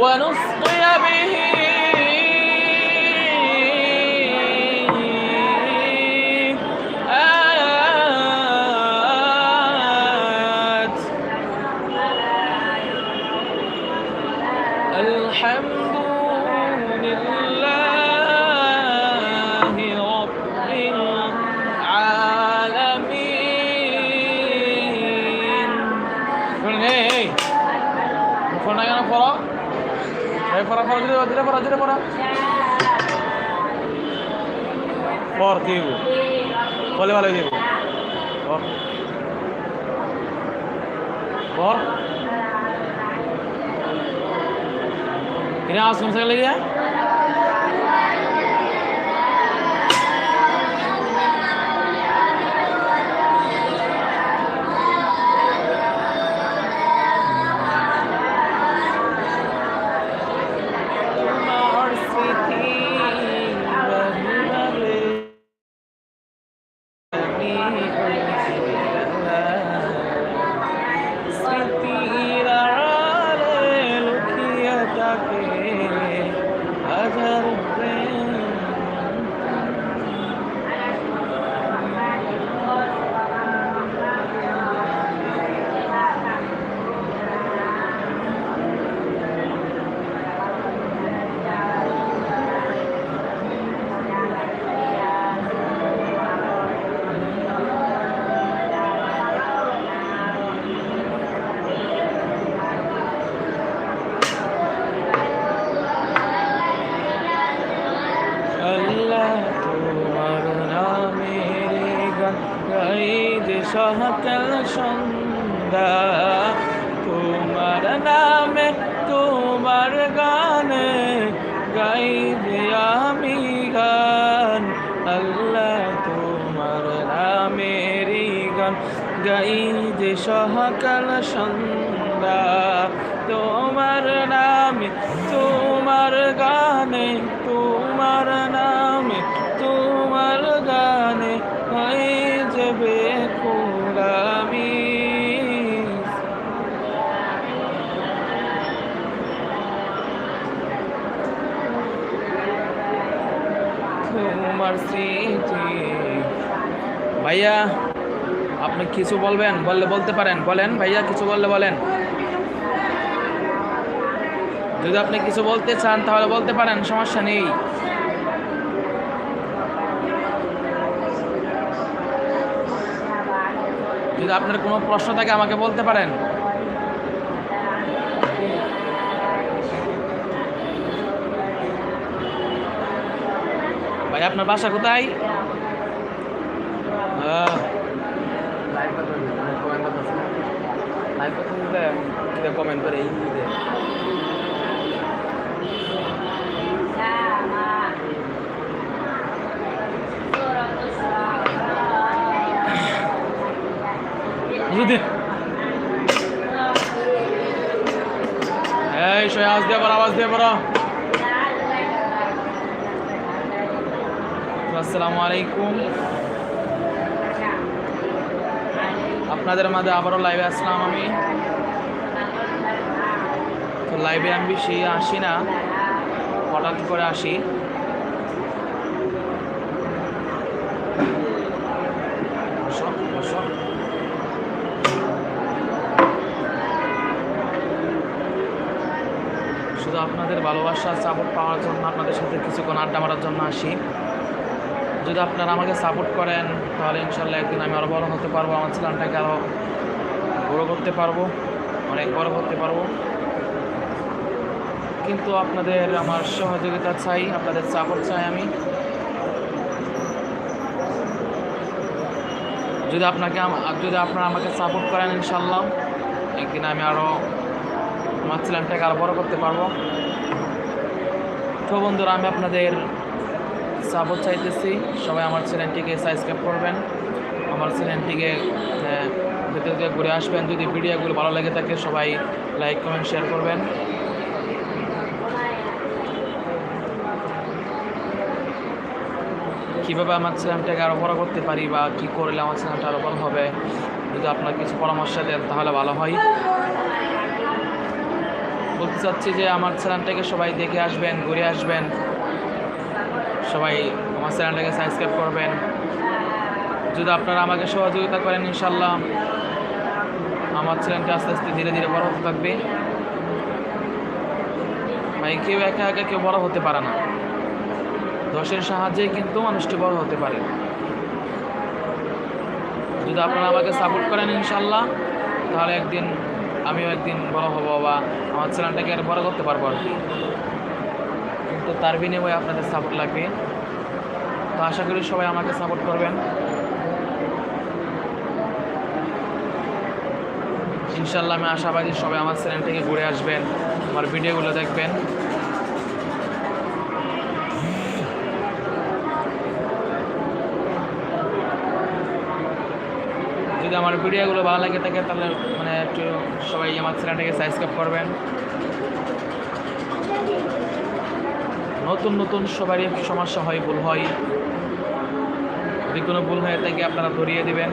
ونسقي به দিলে করা? বলে ভালো দেব কিনে আওয়াজ কমছে গেলে সহকাল সন্ধ্যা, তোমার নামে তোমার গানে গাই যে আমি গান। আল্লাহ তোমার নামের গান গাই যে সহকাল সন্ধ্যা, তোমার ভাইয়া, আপনি কিছু বলবেন? বললে বলতে পারেন। বলেন ভাইয়া, কিছু বললে বলেন। যদি আপনি কিছু বলতে চান, তাহলে বলতে পারেন, সমস্যা নেই। যদি আপনার কোনো প্রশ্ন থাকে, আমাকে বলতে পারেন। ভাই আপনার বাসা কোথায়? আহ, কমেন্ট করে এই যদি এই সে আওয়াজ দিয়ে পড়ো আওয়াজ দিয়ে পড়ো আসসালামু আলাইকুম আপনাদের মাঝে আবারও লাইভে আসলাম আমি। তো লাইভে আমি বেশি আসি না, হঠাৎ করে আসি। শুধু আপনাদের ভালোবাসা সাপোর্ট পাওয়ার জন্য আপনাদের সাথে কিছুক্ষণ আড্ডা মারার জন্য আসি। যদি আপনারা আমাকে সাপোর্ট করেন, তাহলে ইনশাল্লাহ একদিন আমি আরও বড় হতে পারব, আমার চ্যানেলটাকে আরও বড় করতে পারব, অনেক বড় করতে পারব। কিন্তু আপনাদের আমার সহযোগিতা চাই, আপনাদের সাপোর্ট চাই আমি। যদি আপনাকে যদি আপনারা আমাকে সাপোর্ট করেন ইনশাল্লাহ একদিন আমি আরও আমার চ্যানেলটাকে আরও বড় করতে পারব। তো বন্ধুরা, আমি আপনাদের সাপোর্ট চাইতেছি। সবাই আমার চ্যানেলটিকে সাবস্ক্রাইব করবেন। আমার চ্যানেলটিকে ভেতর থেকে ঘুরে আসবেন। যদি ভিডিওগুলো ভালো লেগে থাকে, সবাই লাইক, কমেন্ট, শেয়ার করবেন। কীভাবে আমার চ্যানেলটাকে আরও বড় করতে পারি বা কী করলে আমার চ্যানেলটা আরও বড় হবে, যদি আপনার কিছু পরামর্শ দেন, তাহলে ভালো হয়। বলতে চাচ্ছি যে আমার চ্যানেলটাকে সবাই দেখে আসবেন, ঘুরে আসবেন। সবাই আমার চ্যানেলটাকে সাবস্ক্রাইব করবেন। যদি আপনারা আমাকে সহযোগিতা করেন, ইনশাল্লাহ আমার চ্যানেলটা আস্তে আস্তে ধীরে ধীরে বড় হতে থাকবে। ভাই, কেউ একা একা কেউ বড় হতে পারে না। দশের সাহায্যে কিন্তু মানুষটি বড় হতে পারে। যদি আপনারা আমাকে সাপোর্ট করেন, ইনশাল্লাহ, তাহলে একদিন আমিও একদিন বড় হব বা আমার চ্যানেলটাকে আর বড় করতে পারব আর কি। কিন্তু তার বিনিময়ে আপনাদের সাপোর্ট লাগবে। তো আশা করি সবাই আমাকে সাপোর্ট করবেন। ইনশাল্লাহ আমি আশাবাদী সবাই আমার চ্যানেল থেকে ঘুরে আসবেন, আমার ভিডিওগুলো দেখবেন। যদি আমার ভিডিওগুলো ভালো লাগে থাকে তাহলে মানে একটু সবাই আমার চ্যানেলটাকে সাবস্ক্রাইব করবেন। নতুন নতুন সবারই সমস্যা হয়, ভুল হয়। যদি কোনো ভুল হয়ে থাকে আপনারা ধরিয়ে দিবেন।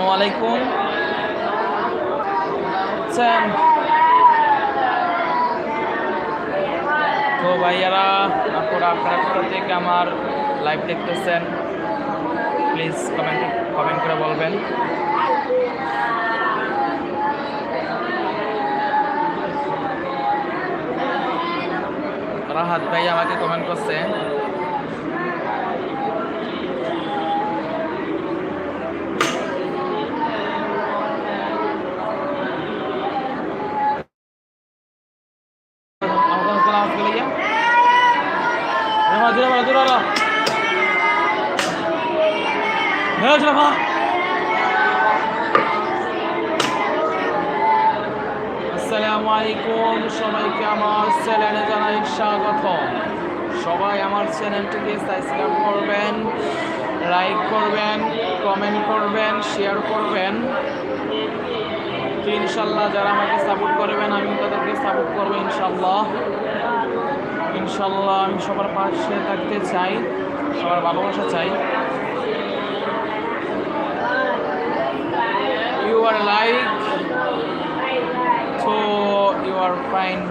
আসসালামু আলাইকুম তো ভাইয়ারা, আপনারা আপনারা কোথা থেকে আমার লাইভ দেখতেছেন? প্লিজ কমেন্ট কমেন্ট করে বলবেন। রাহাত ভাই আমাকে কমেন্ট করছে। স্বাগত। সবাই আমার চ্যানেলটিকে সাবস্ক্রাইব করবেন লাইক করবেন কমেন্ট করবেন শেয়ার করবেন। ইনশাল্লাহ যারা আমাকে সাপোর্ট করবেন, আমি তাদেরকে সাপোর্ট করব ইনশাল্লাহ। ইনশাল্লাহ আমি সবার পাশে থাকতে চাই, সবার ভালোবাসা চাই। You are like so you are fine.